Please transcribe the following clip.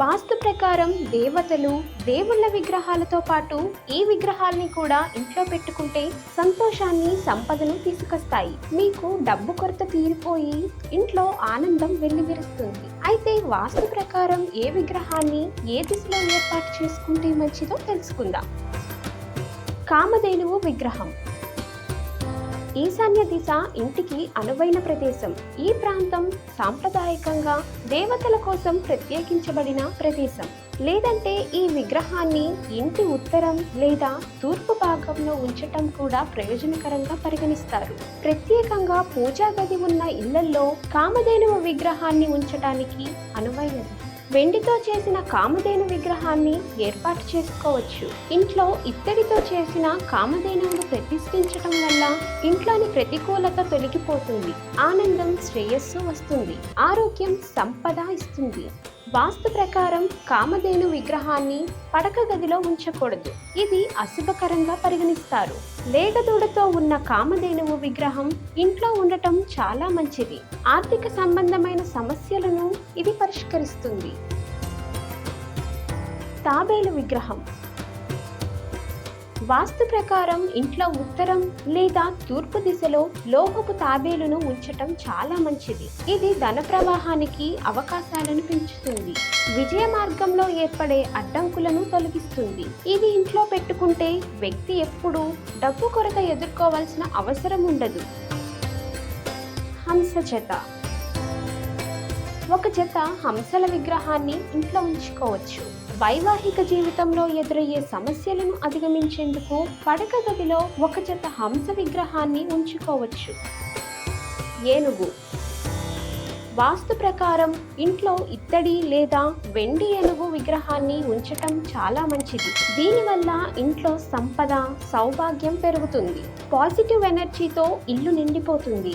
వాస్తు ప్రకారం దేవతలు దేవుళ్ళ విగ్రహాలతో పాటు ఈ విగ్రహాల్ని కూడా ఇంట్లో పెట్టుకుంటే సంతోషాన్ని సంపదను తీసుకొస్తాయి. మీకు డబ్బు కొరత తీరిపోయి ఇంట్లో ఆనందం వెల్లివిరుస్తుంది. అయితే వాస్తు ప్రకారం ఏ విగ్రహాన్ని ఏ దిశలో ఏర్పాటు చేసుకుంటే మంచిదో తెలుసుకుందాం. కామధేనువు విగ్రహం. ఈశాన్య దిశ ఇంటికి అనువైన ప్రదేశం. ఈ ప్రాంతం సాంప్రదాయకంగా దేవతల కోసం ప్రత్యేకించబడిన ప్రదేశం. లేదంటే ఈ విగ్రహాన్ని ఇంటి ఉత్తరం లేదా తూర్పు భాగంలో ఉంచటం కూడా ప్రయోజనకరంగా పరిగణిస్తారు. ప్రత్యేకంగా పూజా గది ఉన్న ఇళ్ళలో కామధేనువు విగ్రహాన్ని ఉంచటానికి అనువైనది. వెండితో చేసిన కామధేను విగ్రహాన్ని ఏర్పాటు చేసుకోవచ్చు. ఇంట్లో ఇత్తడితో చేసిన కామధేనువును ప్రతిష్ఠించటం వల్ల ఇంట్లోని ప్రతికూలత తొలగిపోతుంది. ఆనందం శ్రేయస్సు వస్తుంది. ఆరోగ్యం సంపద ఇస్తుంది. వాస్తు ప్రకారం కామధేను విగ్రహాన్ని పడక గదిలో ఉంచకూడదు. ఇది అశుభకరంగా పరిగణిస్తారు. లేగదూడతో ఉన్న కామధేనువు విగ్రహం ఇంట్లో ఉండటం చాలా మంచిది. ఆర్థిక సంబంధమైన సమస్యలను ఇది పరిష్కరిస్తుంది. తాబేలు విగ్రహం వాస్తు ప్రకారం ఇంట్లో ఉత్తరం లేదా తూర్పు దిశలో లోహపు తాబేలును ఉంచటం చాలా మంచిది. ఇది ధన ప్రవాహానికి అవకాశాలను పెంచుతుంది. విజయ మార్గంలో ఏర్పడే అడ్డంకులను తొలగిస్తుంది. ఇది ఇంట్లో పెట్టుకుంటే వ్యక్తి ఎప్పుడూ డబ్బు కొరత ఎదుర్కోవాల్సిన అవసరం ఉండదు. హంస ఒక జత హంసల విగ్రహాన్ని ఇంట్లో ఉంచుకోవచ్చు. వైవాహిక జీవితంలో ఎదురయ్యే సమస్యలను అధిగమించేందుకు పడక గదిలో ఒక జత హంస విగ్రహాన్ని ఉంచుకోవచ్చు. ఏనుగు. వాస్తు ప్రకారం ఇంట్లో ఇత్తడి లేదా వెండి ఏనుగు విగ్రహాన్ని ఉంచటం చాలా మంచిది. దీనివల్ల ఇంట్లో సంపద సౌభాగ్యం పెరుగుతుంది. పాజిటివ్ ఎనర్జీతో ఇల్లు నిండిపోతుంది.